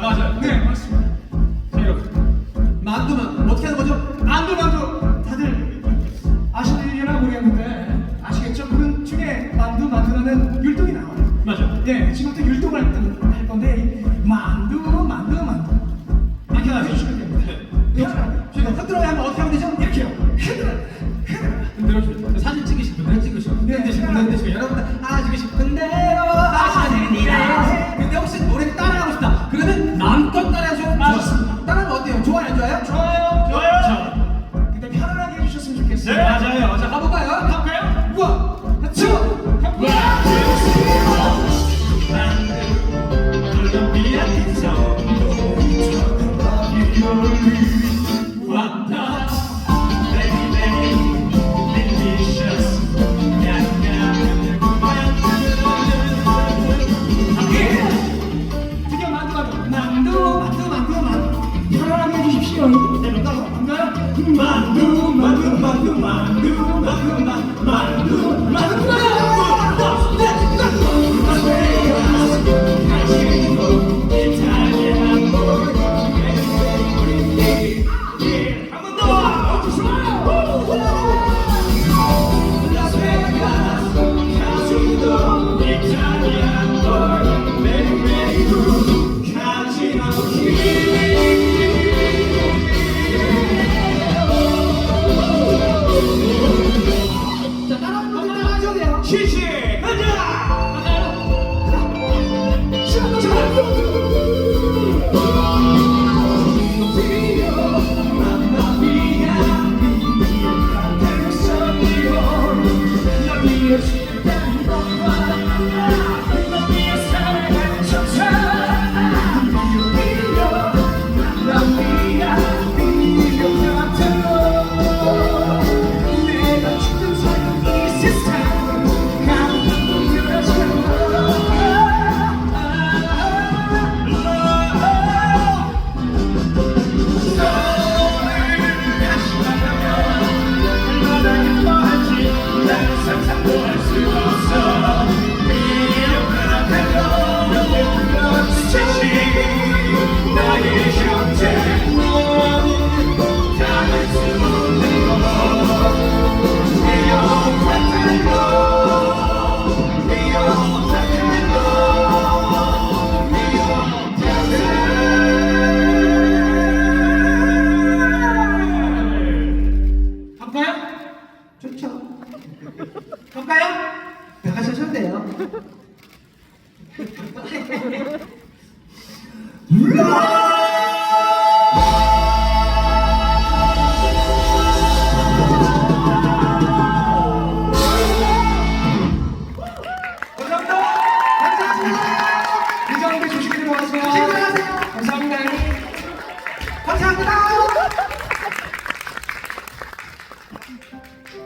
맞아요. 네, 맞습니다. 자, 여러분. 만두 어떻게 하는 거죠? 만두 만두 다들 아시려나 모르겠는데 아시겠죠? 그 중에 만두 만두라는 율동이 나와요. 맞아요. 네, 지금부터 율동을 할, 건데 만두 만두 만두 이렇게 하면 됩니다. 네. 저희가 네, 흔들어야 하면 어떻게 하면 되죠? 이렇게요. 흔들어 흔들어 흔들어 사진 찍으신 분들 찍으시고 네, 흔드시고 흔드시고 여러분들 まままま Yes. 감사합니다. 감사합니다. 이정배 조식드리고 왔습니다.